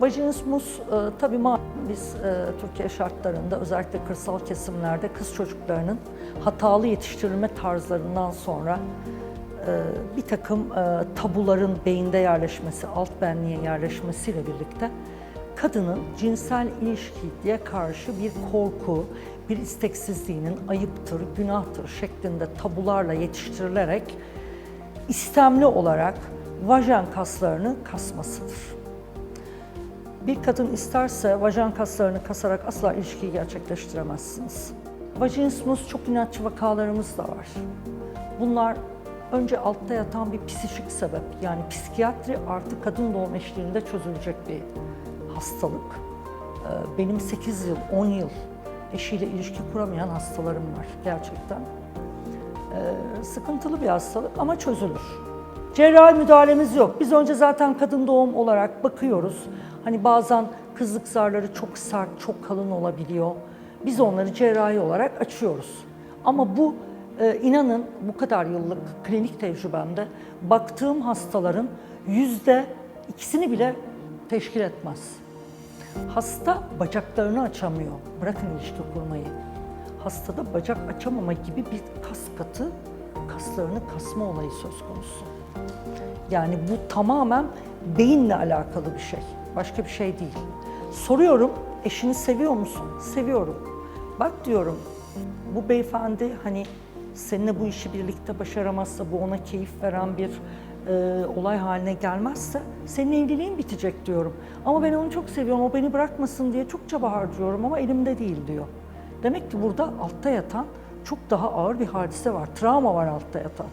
Vajinismus e, tabii biz e, Türkiye şartlarında özellikle kırsal kesimlerde kız çocuklarının hatalı yetiştirilme tarzlarından sonra e, bir takım e, tabuların beyinde yerleşmesi, alt benliğe yerleşmesiyle birlikte kadının cinsel ilişkiye karşı bir korku, bir isteksizliğinin ayıptır, günahtır şeklinde tabularla yetiştirilerek istemli olarak vajen kaslarını kasmasıdır. Bir kadın isterse vajen kaslarını kasarak asla ilişkiyi gerçekleştiremezsiniz. Vajinismus çok inatçı vakalarımız da var. Bunlar önce altta yatan bir psikik sebep yani psikiyatri artı kadın doğum eşliğinde çözülecek bir hastalık. Ee, Benim 8 yıl, 10 yıl eşiyle ilişki kuramayan hastalarım var gerçekten. Ee, Sıkıntılı bir hastalık ama çözülür. Cerrahi müdahalemiz yok. Biz önce zaten kadın doğum olarak bakıyoruz. Hani bazen kızlık zarları çok sert, çok kalın olabiliyor. Biz onları cerrahi olarak açıyoruz. Ama bu e, inanın bu kadar yıllık klinik tecrübemde baktığım hastaların yüzde ikisini bile teşkil etmez. Hasta bacaklarını açamıyor. Bırakın ilişki kurmayı. Hastada bacak açamama gibi bir kas katı kaslarını kasma olayı söz konusu. Yani bu tamamen beyinle alakalı bir şey. Başka bir şey değil. Soruyorum, eşini seviyor musun? Seviyorum. Bak diyorum, bu beyefendi hani seninle bu işi birlikte başaramazsa, bu ona keyif veren bir e, olay haline gelmezse senin evliliğin bitecek diyorum. Ama ben onu çok seviyorum, o beni bırakmasın diye çok çaba harcıyorum ama elimde değil diyor. Demek ki burada altta yatan çok daha ağır bir hadise var, travma var altta yatan.